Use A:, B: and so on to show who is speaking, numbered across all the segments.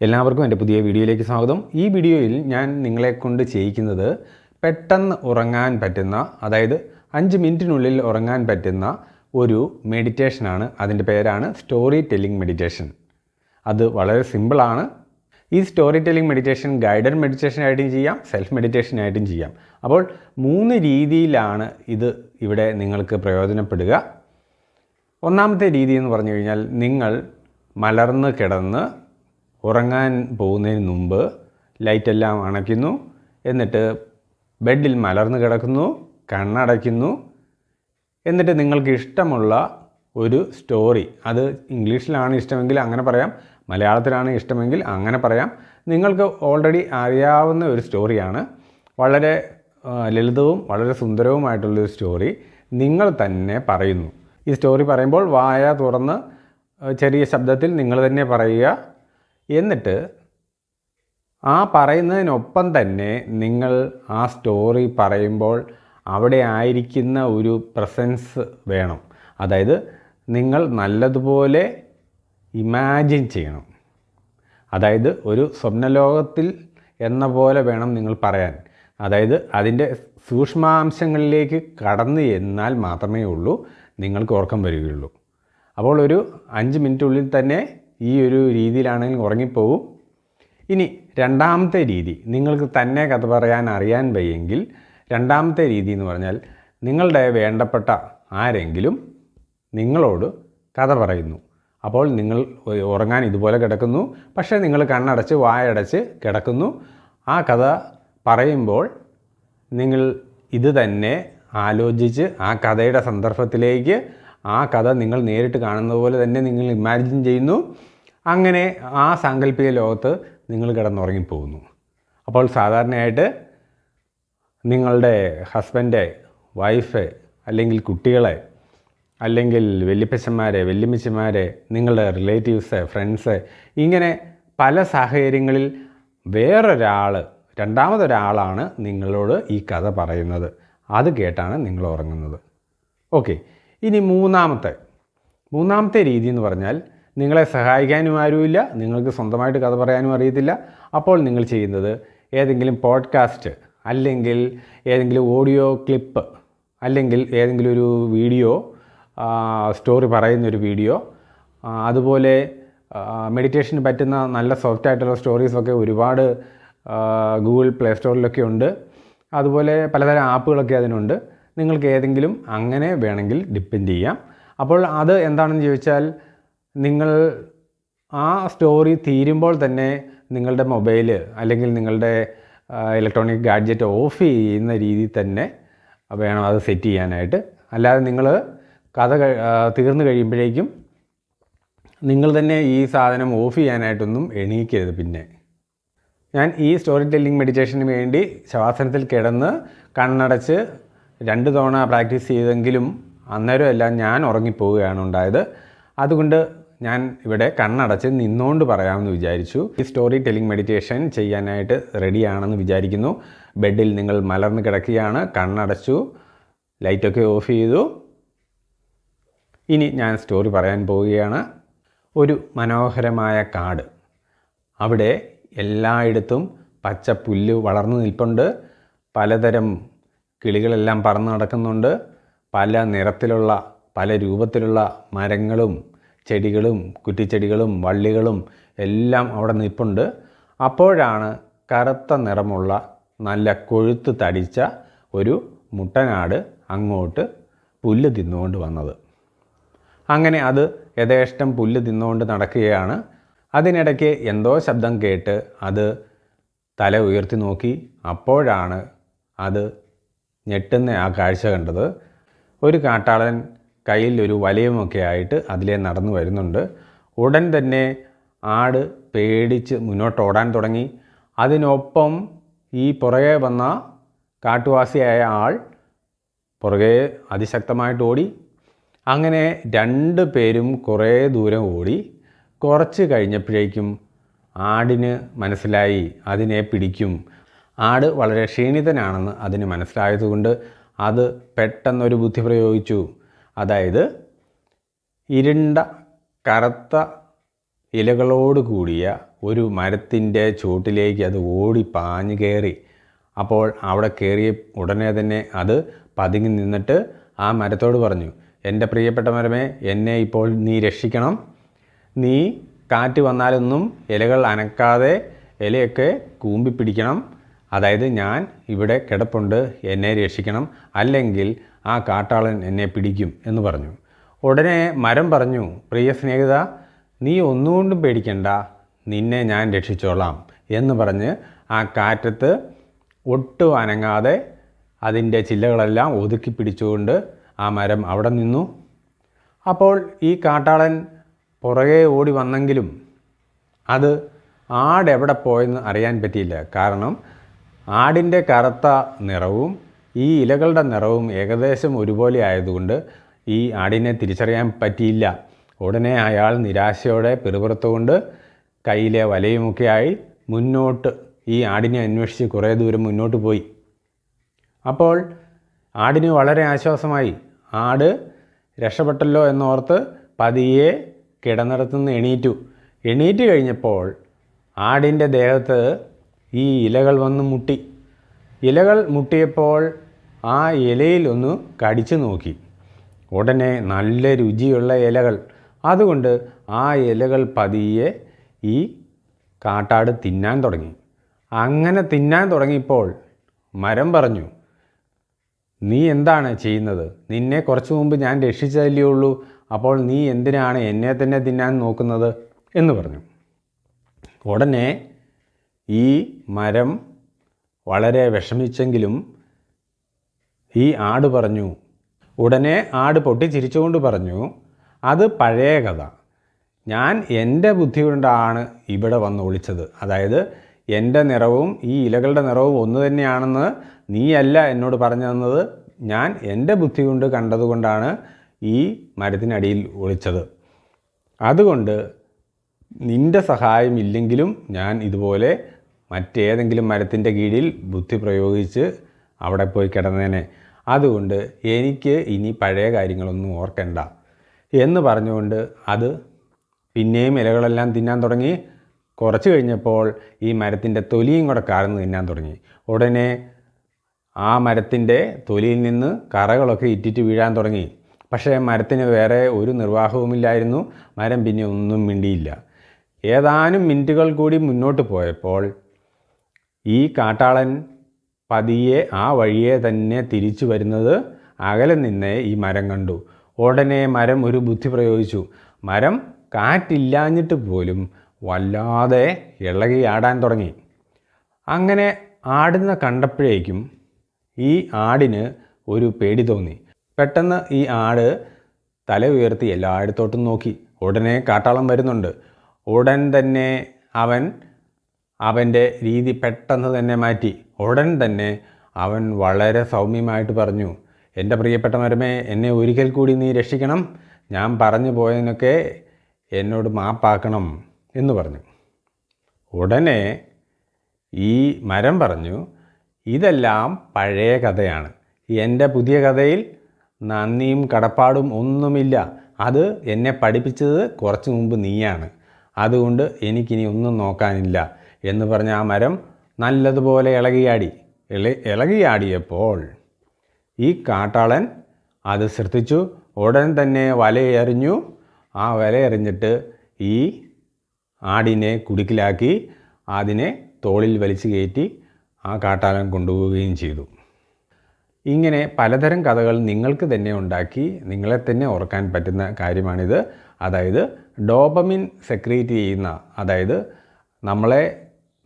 A: എല്ലാവർക്കും എന്റെ പുതിയ വീഡിയോയിലേക്ക് സ്വാഗതം. ഈ വീഡിയോയിൽ ഞാൻ നിങ്ങളെ കൊണ്ട് ചെയ്യിക്കുന്നത് പെട്ടെന്ന് ഉറങ്ങാൻ പറ്റുന്ന അതായത് അഞ്ച് മിനിറ്റിനുള്ളിൽ ഉറങ്ങാൻ പറ്റുന്ന ഒരു മെഡിറ്റേഷനാണ് അതിന്റെ പേരാണ് സ്റ്റോറി ടെല്ലിംഗ് മെഡിറ്റേഷൻ അത് വളരെ സിമ്പിളാണ് ഈ story telling meditation guided meditation ആയിട്ടും ചെയ്യാം സെൽഫ് മെഡിറ്റേഷൻ ആയിട്ടും ചെയ്യാം. അപ്പോൾ മൂന്ന് രീതിയിലാണ് ഇത് ഇവിടെ നിങ്ങൾക്ക് പ്രയോജനപ്പെടുക. ഒന്നാമത്തെ രീതി എന്ന് പറഞ്ഞു കഴിഞ്ഞാൽ നിങ്ങൾ മലർന്ന് കിടന്ന് ഉറങ്ങാൻ പോകുന്നതിന് മുമ്പ് ലൈറ്റെല്ലാം അണയ്ക്കുന്നു. എന്നിട്ട് ബെഡിൽ മലർന്നു കിടക്കുന്നു കണ്ണടയ്ക്കുന്നു. എന്നിട്ട് നിങ്ങൾക്ക് ഇഷ്ടമുള്ള ഒരു സ്റ്റോറി അത് ഇംഗ്ലീഷിലാണ് ഇഷ്ടമെങ്കിൽ അങ്ങനെ പറയാം മലയാളത്തിലാണ് ഇഷ്ടമെങ്കിൽ അങ്ങനെ പറയാം. നിങ്ങൾക്ക് ഓൾറെഡി അറിയാവുന്ന ഒരു സ്റ്റോറിയാണ്. വളരെ ലളിതവും വളരെ സുന്ദരവുമായിട്ടുള്ളൊരു സ്റ്റോറി നിങ്ങൾ തന്നെ പറയുന്നു. ഈ സ്റ്റോറി പറയുമ്പോൾ വായ തുറന്ന് ചെറിയ ശബ്ദത്തിൽ നിങ്ങൾ തന്നെ പറയുക. എന്നിട്ട് ആ പറയുന്നതിനൊപ്പം തന്നെ നിങ്ങൾ ആ സ്റ്റോറി പറയുമ്പോൾ അവിടെ ആയിരിക്കുന്ന ഒരു പ്രസൻസ് വേണം. അതായത് നിങ്ങൾ നല്ലതുപോലെ ഇമാജിൻ ചെയ്യണം. അതായത് ഒരു സ്വപ്നലോകത്തിൽ എന്ന പോലെ വേണം നിങ്ങൾ പറയാൻ. അതായത് അതിന്റെ സൂക്ഷ്മാംശങ്ങളിലേക്ക് കടന്നു എന്നാൽ മാത്രമേ ഉള്ളൂ നിങ്ങൾക്ക് ഉറക്കം വരികയുള്ളൂ. അപ്പോൾ ഒരു അഞ്ച് മിനിറ്റുള്ളിൽ തന്നെ ഈ ഒരു രീതിയിലാണെങ്കിൽ ഉറങ്ങിപ്പോവും. ഇനി രണ്ടാമത്തെ രീതി നിങ്ങൾക്ക് തന്നെ കഥ പറയാൻ അറിയാൻ വയ്യെങ്കിൽ രണ്ടാമത്തെ രീതി എന്ന് പറഞ്ഞാൽ നിങ്ങളുടെ വേണ്ടപ്പെട്ട ആരെങ്കിലും നിങ്ങളോട് കഥ പറയുന്നു. അപ്പോൾ നിങ്ങൾ ഉറങ്ങാൻ ഇതുപോലെ കിടക്കുന്നു. പക്ഷേ നിങ്ങൾ കണ്ണടച്ച് വായടച്ച് കിടക്കുന്നു. ആ കഥ പറയുമ്പോൾ നിങ്ങൾ ഇത് തന്നെ ആലോചിച്ച് ആ കഥയുടെ സന്ദർഭത്തിലേക്ക് ആ കഥ നിങ്ങൾ നേരിട്ട് കാണുന്നത് പോലെ തന്നെ നിങ്ങൾ ഇമാജിൻ ചെയ്യുന്നു. അങ്ങനെ ആ സാങ്കല്പിക ലോകത്ത് നിങ്ങൾ കിടന്നുറങ്ങിപ്പോകുന്നു. അപ്പോൾ സാധാരണയായിട്ട് നിങ്ങളുടെ ഹസ്ബൻഡ് വൈഫ് അല്ലെങ്കിൽ കുട്ടികളെ അല്ലെങ്കിൽ വല്യപ്പച്ചന്മാരെ വല്യമ്മച്ചന്മാരെ നിങ്ങളുടെ റിലേറ്റീവ്സ് ഫ്രണ്ട്സ് ഇങ്ങനെ പല സാഹചര്യങ്ങളിൽ വേറൊരാൾ രണ്ടാമതൊരാളാണ് നിങ്ങളോട് ഈ കഥ പറയുന്നത്. അത് കേട്ടാണ് നിങ്ങൾ ഉറങ്ങുന്നത്. ഓക്കെ ഇനി മൂന്നാമത്തെ മൂന്നാമത്തെ രീതി എന്ന് പറഞ്ഞാൽ നിങ്ങളെ സഹായിക്കാനും ആരുമില്ല നിങ്ങൾക്ക് സ്വന്തമായിട്ട് കഥ പറയാനും അറിയത്തില്ല. അപ്പോൾ നിങ്ങൾ ചെയ്യുന്നത് ഏതെങ്കിലും പോഡ്കാസ്റ്റ് അല്ലെങ്കിൽ ഏതെങ്കിലും ഓഡിയോ ക്ലിപ്പ് അല്ലെങ്കിൽ ഏതെങ്കിലും ഒരു വീഡിയോ സ്റ്റോറി പറയുന്നൊരു വീഡിയോ അതുപോലെ മെഡിറ്റേഷന് പറ്റുന്ന നല്ല സോഫ്റ്റ് ആയിട്ടുള്ള സ്റ്റോറീസൊക്കെ ഒരുപാട് ഗൂഗിൾ പ്ലേ സ്റ്റോറിലൊക്കെ ഉണ്ട്. അതുപോലെ പലതരം ആപ്പുകളൊക്കെ അതിനുണ്ട്. നിങ്ങൾക്ക് ഏതെങ്കിലും അങ്ങനെ വേണമെങ്കിൽ ഡിപ്പെൻഡ് ചെയ്യാം. അപ്പോൾ അത് എന്താണെന്ന് ചോദിച്ചാൽ നിങ്ങൾ ആ സ്റ്റോറി തീരുമ്പോൾ തന്നെ നിങ്ങളുടെ മൊബൈൽ അല്ലെങ്കിൽ നിങ്ങളുടെ ഇലക്ട്രോണിക് ഗാഡ്ജറ്റ് ഓഫ് ചെയ്യുന്ന രീതിയിൽ തന്നെ വേണം അത് സെറ്റ് ചെയ്യാനായിട്ട്. അല്ലാതെ നിങ്ങൾ കഥ തീർന്നു കഴിയുമ്പോഴേക്കും നിങ്ങൾ തന്നെ ഈ സാധനം ഓഫ് ചെയ്യാനായിട്ടൊന്നും എണീക്കരുത് പിന്നെ. ഞാൻ ഈ സ്റ്റോറി ടെല്ലിംഗ് മെഡിറ്റേഷന് വേണ്ടി ശവാസനത്തിൽ കിടന്ന് കണ്ണടച്ച് രണ്ട് തവണ പ്രാക്ടീസ് ചെയ്തെങ്കിലും അന്നേരം എല്ലാം ഞാൻ ഉറങ്ങിപ്പോവുകയാണ് ഉണ്ടായത്. അതുകൊണ്ട് ഞാൻ ഇവിടെ കണ്ണടച്ച് നിന്നുകൊണ്ട് പറയാമെന്ന് വിചാരിച്ചു. ഈ സ്റ്റോറി ടെല്ലിംഗ് മെഡിറ്റേഷൻ ചെയ്യാനായിട്ട് റെഡിയാണെന്ന് വിചാരിക്കുന്നു. ബെഡിൽ നിങ്ങൾ മലർന്ന് കിടക്കുകയാണ്. കണ്ണടച്ചു. ലൈറ്റൊക്കെ ഓഫ് ചെയ്തു. ഇനി ഞാൻ സ്റ്റോറി പറയാൻ പോവുകയാണ്. ഒരു മനോഹരമായ കാട്. അവിടെ എല്ലായിടത്തും പച്ച പുല്ല് വളർന്നു നിൽപ്പുണ്ട്. പലതരം കിളികളെല്ലാം പറന്ന് നടക്കുന്നുണ്ട്. പല നിറത്തിലുള്ള പല രൂപത്തിലുള്ള മരങ്ങളും ചെടികളും കുറ്റിച്ചെടികളും വള്ളികളും എല്ലാം അവിടെ നിൽപ്പുണ്ട്. അപ്പോഴാണ് കറുത്ത നിറമുള്ള നല്ല കൊഴുത്ത് തടിച്ച ഒരു മുട്ടനാട് അങ്ങോട്ട് പുല്ല് തിന്നുകൊണ്ട് വന്നത്. അങ്ങനെ അത് യഥേഷ്ടം പുല്ല് തിന്നുകൊണ്ട് നടക്കുകയാണ്. അതിനിടയ്ക്ക് എന്തോ ശബ്ദം കേട്ട് അത് തല ഉയർത്തി നോക്കി. അപ്പോഴാണ് അത് ഞെട്ടുന്ന ആ കാഴ്ച കണ്ടത് ഒരു കാട്ടാളൻ കയ്യിൽ ഒരു വലയുമൊക്കെ ആയിട്ട് അതിലെ നടന്നു വരുന്നുണ്ട്. ഉടൻ തന്നെ ആട് പേടിച്ച് മുന്നോട്ട് ഓടാൻ തുടങ്ങി. അതിനൊപ്പം ഈ പുറകെ വന്ന കാട്ടുവാസിയായ ആൾ പുറകെ അതിശക്തമായിട്ട് ഓടി. അങ്ങനെ രണ്ട് പേരും കുറേ ദൂരം ഓടി. കുറച്ച് കഴിഞ്ഞപ്പോഴേക്കും ആടിന് മനസ്സിലായി അതിനെ പിടിക്കും. ആട് വളരെ ക്ഷീണിതനാണെന്ന് അതിന് മനസ്സിലായതുകൊണ്ട് അത് പെട്ടെന്നൊരു ബുദ്ധി പ്രയോഗിച്ചു. അതായത് ഇരുണ്ട കറുത്ത ഇലകളോട് കൂടിയ ഒരു മരത്തിന്റെ ചുവട്ടിലേക്ക് അത് ഓടി പാഞ്ഞു കയറി. അപ്പോൾ അവിടെ കയറിയ ഉടനെ തന്നെ അത് പതുങ്ങി നിന്നിട്ട് ആ മരത്തോട് പറഞ്ഞു എന്റെ പ്രിയപ്പെട്ട മരമേ എന്നെ ഇപ്പോൾ നീ രക്ഷിക്കണം. നീ കാറ്റ് വന്നാലൊന്നും ഇലകൾ അനക്കാതെ ഇലയൊക്കെ കൂമ്പിപ്പിടിക്കണം. അതായത് ഞാൻ ഇവിടെ കിടപ്പുണ്ട് എന്നെ രക്ഷിക്കണം അല്ലെങ്കിൽ ആ കാട്ടാളൻ എന്നെ പിടിക്കും എന്ന് പറഞ്ഞു. ഉടനെ മരം പറഞ്ഞു പ്രിയ സ്നേഹിത നീ ഒന്നുകൊണ്ടും പേടിക്കണ്ട നിന്നെ ഞാൻ രക്ഷിച്ചോളാം എന്ന് പറഞ്ഞ് ആ കാറ്റത്ത് ഒട്ടും അനങ്ങാതെ അതിന്റെ ചില്ലകളെല്ലാം ഒതുക്കി പിടിച്ചുകൊണ്ട് ആ മരം അവിടെ നിന്നു. അപ്പോൾ ഈ കാട്ടാളൻ പുറകെ ഓടി വന്നെങ്കിലും അത് ആടെവിടെ പോയെന്ന് അറിയാൻ പറ്റിയില്ല. കാരണം ആടിന്റെ കറുത്ത നിറവും ഈ ഇലകളുടെ നിറവും ഏകദേശം ഒരുപോലെ ആയതുകൊണ്ട് ഈ ആടിനെ തിരിച്ചറിയാൻ പറ്റിയില്ല. ഉടനെ അയാൾ നിരാശയോടെ പിറുപിറുത്തുകൊണ്ട് കയ്യിലെ വലയുമൊക്കെയായി മുന്നോട്ട് ഈ ആടിനെ അന്വേഷിച്ച് കുറേ ദൂരം മുന്നോട്ട് പോയി. അപ്പോൾ ആടിന് വളരെ ആശ്വാസമായി. ആട് രക്ഷപ്പെട്ടല്ലോ എന്നോർത്ത് പതിയെ കിടന്നിടത്തുനിന്ന് എണീറ്റു. എണീറ്റ് കഴിഞ്ഞപ്പോൾ ആടിന്റെ ദേഹത്ത് ഈ ഇലകൾ വന്ന് മുട്ടി. ഇലകൾ മുട്ടിയപ്പോൾ ആ ഇലയിൽ ഒന്ന് കടിച്ചു നോക്കി. ഉടനെ നല്ല രുചിയുള്ള ഇലകൾ. അതുകൊണ്ട് ആ ഇലകൾ പതിയെ ഈ കാട്ടാട് തിന്നാൻ തുടങ്ങി. അങ്ങനെ തിന്നാൻ തുടങ്ങിയപ്പോൾ മരം പറഞ്ഞു നീ എന്താണ് ചെയ്യുന്നത്? നിന്നെ കുറച്ച് മുമ്പ് ഞാൻ രക്ഷിച്ചതല്ലേ ഉള്ളൂ. അപ്പോൾ നീ എന്തിനാണ് എന്നെ തന്നെ തിന്നാൻ നോക്കുന്നത്? എന്ന് പറഞ്ഞു. ഉടനെ ഈ മരം വളരെ വിഷമിച്ചെങ്കിലും ഈ ആട് പറഞ്ഞു ഉടനെ ആട് പൊട്ടി ചിരിച്ചുകൊണ്ട് പറഞ്ഞു അത് പഴയ കഥ. ഞാൻ എന്റെ ബുദ്ധി കൊണ്ടാണ് ഇവിടെ വന്ന് ഒളിച്ചത്. അതായത് എന്റെ നിറവും ഈ ഇലകളുടെ നിറവും ഒന്ന് തന്നെയാണെന്ന് നീയല്ല എന്നോട് പറഞ്ഞു തന്നത്. ഞാൻ എന്റെ ബുദ്ധി കൊണ്ട് കണ്ടതുകൊണ്ടാണ് ഈ മരത്തിനടിയിൽ ഒളിച്ചത്. അതുകൊണ്ട് നിന്റെ സഹായം ഇല്ലെങ്കിലും ഞാൻ ഇതുപോലെ മറ്റേതെങ്കിലും മരത്തിന്റെ കീഴിൽ ബുദ്ധി പ്രയോഗിച്ച് അവിടെ പോയി കിടന്നേനെ. അതുകൊണ്ട് എനിക്ക് ഇനി പഴയ കാര്യങ്ങളൊന്നും ഓർക്കണ്ട. എന്ന് പറഞ്ഞുകൊണ്ട് അത് പിന്നെയും ഇലകളെല്ലാം തിന്നാൻ തുടങ്ങി. കുറച്ച് കഴിഞ്ഞപ്പോൾ ഈ മരത്തിന്റെ തൊലിയും കൂടെ കാർന്ന് തിന്നാൻ തുടങ്ങി. ഉടനെ ആ മരത്തിന്റെ തൊലിയിൽ നിന്ന് കറകളൊക്കെ ഇറ്റിറ്റ് വീഴാൻ തുടങ്ങി. പക്ഷേ മരത്തിന് വേറെ ഒരു നിർവാഹവുമില്ലായിരുന്നു. മരം പിന്നെ ഒന്നും മിണ്ടിയില്ല. ഏതാനും മിനിറ്റുകൾ കൂടി മുന്നോട്ട് പോയപ്പോൾ ഈ കാട്ടാളൻ പതിയെ ആ വഴിയെ തന്നെ തിരിച്ചു വരുന്നത് അകലെ നിന്നേ ഈ മരം കണ്ടു. ഉടനെ മരം ഒരു ബുദ്ധി പ്രയോഗിച്ചു. മരം കാറ്റില്ലാഞ്ഞിട്ട് പോലും വല്ലാതെ ഇളകി ആടാൻ തുടങ്ങി. അങ്ങനെ ആടുന്ന കണ്ടപ്പോഴേക്കും ഈ ആടിന് ഒരു പേടി തോന്നി. പെട്ടെന്ന് ഈ ആട് തല ഉയർത്തി എല്ലായിടത്തോട്ടും നോക്കി. ഉടനെ കാട്ടാളം വരുന്നുണ്ട്. ഉടൻ തന്നെ അവൻ അവന്റെ രീതി പെട്ടെന്ന് തന്നെ മാറ്റി. ഉടൻ തന്നെ അവൻ വളരെ സൗമ്യമായിട്ട് പറഞ്ഞു എന്റെ പ്രിയപ്പെട്ട മരമേ എന്നെ ഒരിക്കൽ കൂടി നീ രക്ഷിക്കണം. ഞാൻ പറഞ്ഞു പോയതിനൊക്കെ എന്നോട് മാപ്പാക്കണം എന്ന് പറഞ്ഞു. ഉടനെ ഈ മരം പറഞ്ഞു ഇതെല്ലാം പഴയ കഥയാണ്. എന്റെ പുതിയ കഥയിൽ നന്ദിയും കടപ്പാടും ഒന്നുമില്ല. അത് എന്നെ പഠിപ്പിച്ചത് കുറച്ച് മുമ്പ് നീയാണ്. അതുകൊണ്ട് എനിക്കിനി ഒന്നും നോക്കാനില്ല. എന്ന് പറഞ്ഞ ആ മരം നല്ലതുപോലെ ഇളകിയാടി. ഇള ഇളകിയാടിയപ്പോൾ ഈ കാട്ടാളൻ അത് ശ്രദ്ധിച്ചു. ഉടൻ തന്നെ വലയെറിഞ്ഞു. ആ വലയെറിഞ്ഞിട്ട് ഈ ആടിനെ കുടുക്കിലാക്കി അതിനെ തോളിൽ വലിച്ചു കയറ്റി ആ കാട്ടാളൻ കൊണ്ടുപോവുകയും ചെയ്തു. ഇങ്ങനെ പലതരം കഥകൾ നിങ്ങൾക്ക് തന്നെ ഉണ്ടാക്കി നിങ്ങളെ തന്നെ ഓർക്കാൻ പറ്റുന്ന കാര്യമാണിത്. അതായത് ഡോപമിൻ സെക്രീറ്റ് ചെയ്യുന്ന അതായത് നമ്മളെ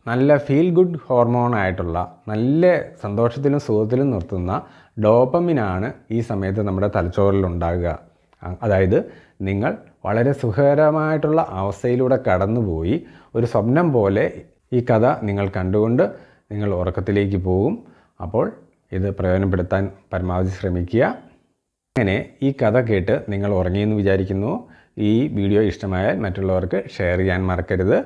A: നല്ല ഫീൽ ഗുഡ് ഹോർമോൺ ആയിട്ടുള്ള നല്ല സന്തോഷത്തിലും സുഖത്തിലും നിർത്തുന്ന ഡോപ്പമിനാണ് ഈ സമയത്ത് നമ്മുടെ തലച്ചോറിൽ ഉണ്ടാകുക. അതായത് നിങ്ങൾ വളരെ സുഖകരമായിട്ടുള്ള അവസ്ഥയിലൂടെ കടന്നുപോയി ഒരു സ്വപ്നം പോലെ ഈ കഥ നിങ്ങൾ കണ്ടുകൊണ്ട് നിങ്ങൾ ഉറക്കത്തിലേക്ക് പോകും. അപ്പോൾ ഇത് പ്രയോജനപ്പെടുത്താൻ പരമാവധി ശ്രമിക്കുക. അങ്ങനെ ഈ കഥ കേട്ട് നിങ്ങൾ ഉറങ്ങിയെന്ന് വിചാരിക്കുന്നു. ഈ വീഡിയോ ഇഷ്ടമായാൽ മറ്റുള്ളവർക്ക് ഷെയർ ചെയ്യാൻ മറക്കരുത്.